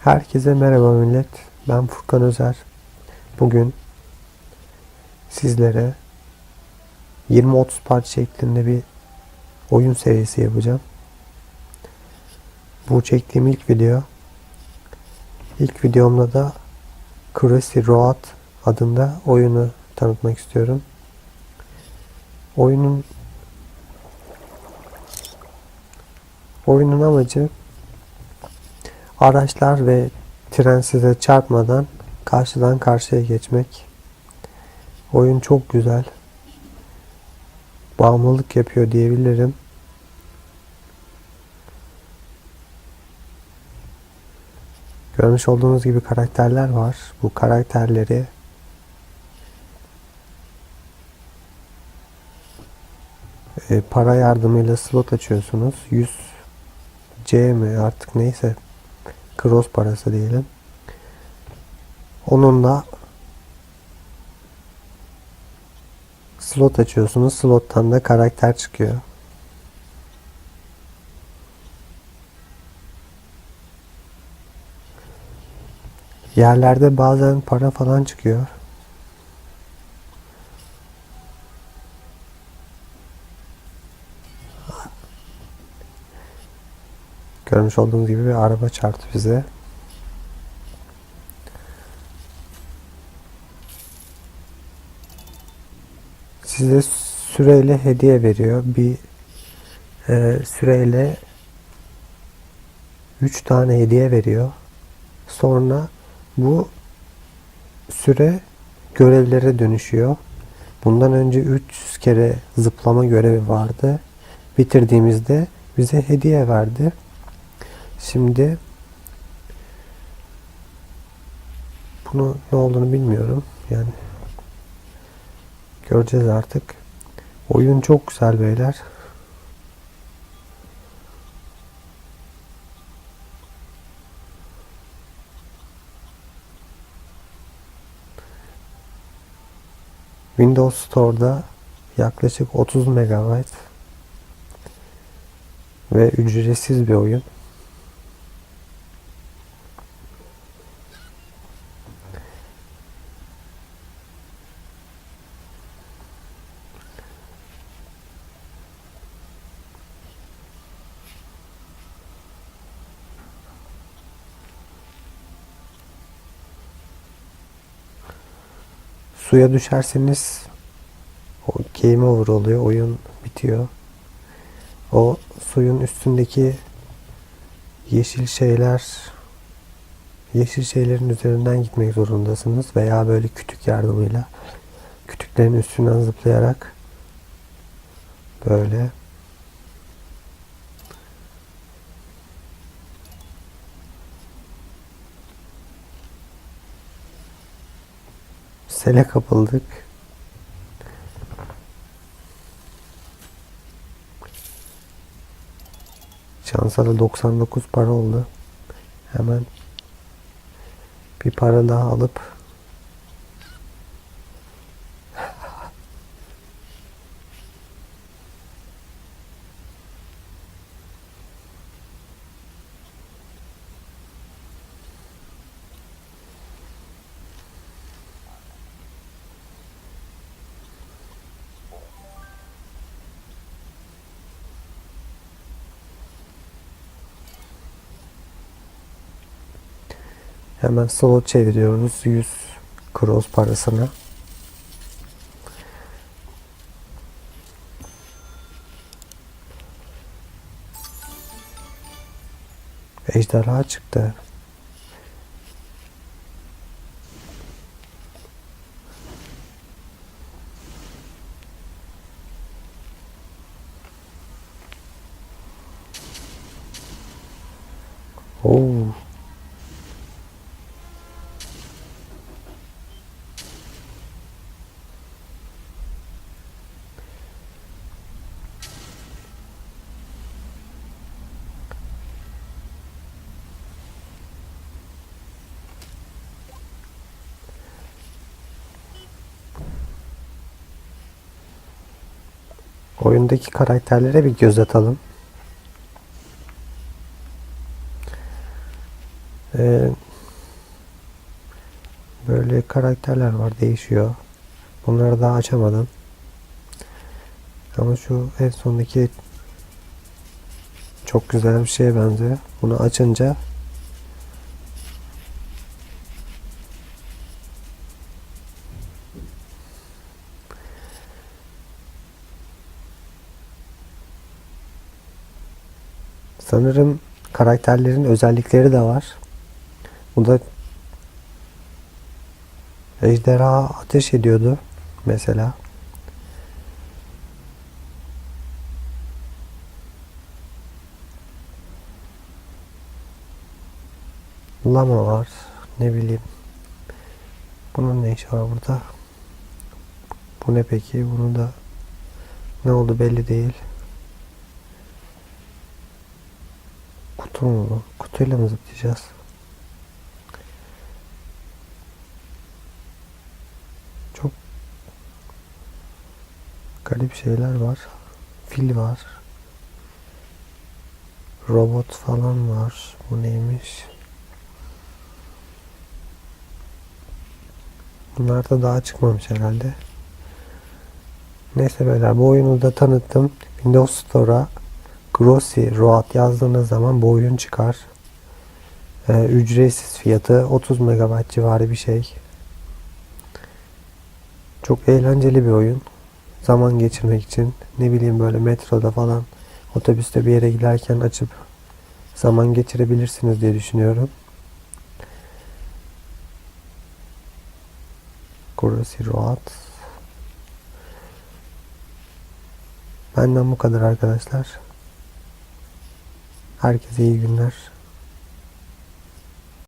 Herkese merhaba millet. Ben Furkan Özer. Bugün sizlere 20-30 parça şeklinde bir oyun serisi yapacağım. Bu çektiğim ilk video. İlk videomda da Crazy Road adında oyunu tanıtmak istiyorum. Oyunun oyunun amacı araçlar ve tren size çarpmadan karşıdan karşıya geçmek. Oyun çok güzel. Bağımlılık yapıyor diyebilirim. Görmüş olduğunuz gibi karakterler var. Bu karakterleri e, para yardımıyla slot açıyorsunuz. 100 C mi artık neyse cross parası diyelim. Onunla slot açıyorsunuz. Slottan da karakter çıkıyor. Yerlerde bazen para falan çıkıyor. Görmüş olduğunuz gibi bir araba çarptı bize. Size süreyle hediye veriyor. Bir e, süreyle 3 tane hediye veriyor. Sonra bu süre görevlere dönüşüyor. Bundan önce 300 kere zıplama görevi vardı. Bitirdiğimizde bize hediye verdi. Şimdi bunu ne olduğunu bilmiyorum. Yani göreceğiz artık. Oyun çok güzel beyler. Windows Store'da yaklaşık 30 MB ve ücretsiz bir oyun. Suya düşerseniz o game over oluyor. Oyun bitiyor. O suyun üstündeki yeşil şeyler yeşil şeylerin üzerinden gitmek zorundasınız veya böyle kütük yardımıyla kütüklerin üstünden zıplayarak böyle sele kapıldık. Şansa da 99 para oldu. Hemen bir para daha alıp Hemen slot çeviriyoruz 100 cross parasını. Ejderha çıktı. Oo. Oyundaki karakterlere bir göz atalım. Ee, böyle karakterler var değişiyor. Bunları daha açamadım. Ama şu en sondaki çok güzel bir şeye benziyor. Bunu açınca sanırım karakterlerin özellikleri de var. Bu da ejderha ateş ediyordu mesela. Lama var. Ne bileyim. Bunun ne işi var burada? Bu ne peki? Bunu da ne oldu belli değil. Kutu? Kutuyla mı zıplayacağız? Çok garip şeyler var. Fil var. Robot falan var. Bu neymiş? Bunlar da daha çıkmamış herhalde. Neyse beyler bu oyunu da tanıttım. Windows Store'a Grossi Road yazdığınız zaman bu oyun çıkar. Ee, ücretsiz fiyatı 30 MB civarı bir şey. Çok eğlenceli bir oyun. Zaman geçirmek için ne bileyim böyle metroda falan otobüste bir yere giderken açıp zaman geçirebilirsiniz diye düşünüyorum. Grossi Road. Benden bu kadar arkadaşlar. Herkese iyi günler.